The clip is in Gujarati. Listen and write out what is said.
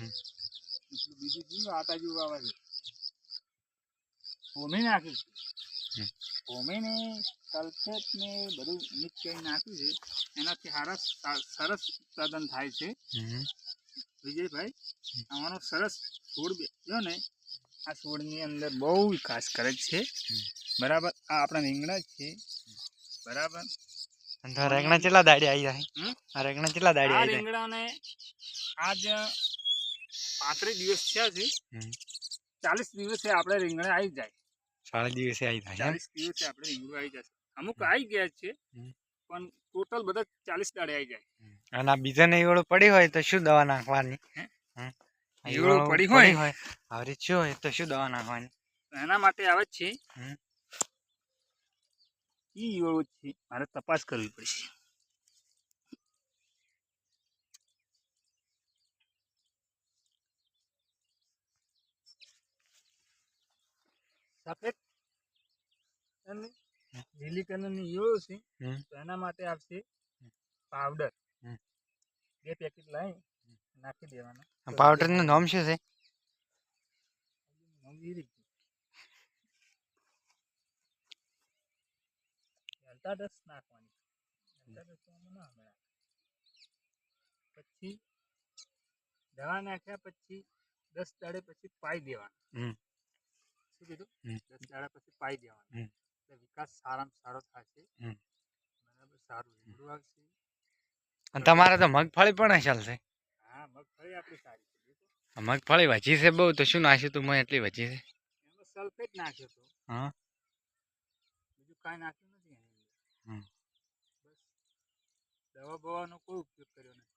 હમ. બીજું જીવ આટા જેવું આવે છે. ઓમે નાખ્યું છે. હમ. ઓમે ને સલ્ફેટ ને બધું મિક્સ કરી નાખ્યું છે. એનાથી સારા સરસ ઉત્પાદન થાય છે. વિજયભાઈ આમાંનો સરસ છોડ બેસ્યો ને આ છોડની અંદર બહુ વિકાસ કરે છે. બરાબર? આ આપણા રીંગણા છે. બરાબર? રેંગણા કેટલા દાડી આવી જાય હમ? રેંગણા કેટલા દાડી આવી જાય રીંગણાને આજ પાંત્રીસ દિવસ થયા છે. ચાલીસ દિવસે આપણે રીંગણા આવી જાય. ચાલીસ દિવસે આવી જાય ચાલીસ દિવસે આપણે રીંગણું આવી જશે અમુક આવી ગયા છે પણ ટોટલ બધા ચાલીસ દાડે આવી જાય. અને આ બીજાને ઈવડો પડી હોય તો શું દવા નાખવાની? ઈવળો પડી હોય? આવી શું હોય તો શું દવા નાખવાની? એના માટે આવે છે. ઈ ઈવળો છે મારે તપાસ કરવી પડશે. સફેદ અને લીલી કલરની ઈયળો છે તો એના માટે આવશે પાવડર. બે પેકેટ લાવી નાખી દેવાના. પાવડરનું નામ શું છે? દસ નાખવાની. પછી દવા નાખ્યા પછી દસ દાડે પછી પાઈ દેવાનું. હમ. દીધું. દસ દાડા પછી પાઈ દેવાનું. એટલે વિકાસ સારામાં સારો થશે. બરાબર સારું લીમડું આવશે. અને તમારે તો મગફળી પણ ચાલશે હા મગફળી આપણી સારી છે મગફળી વચી છે બહુ તો શું નાખ્યું તું? મેં એટલી વચી છે. સલ્ફેટ નાખ્યો તો હા. બીજું કાંઈ નાખ્યું નથી. દવા બવાનો કોઈ ઉપયોગ કર્યો નથી.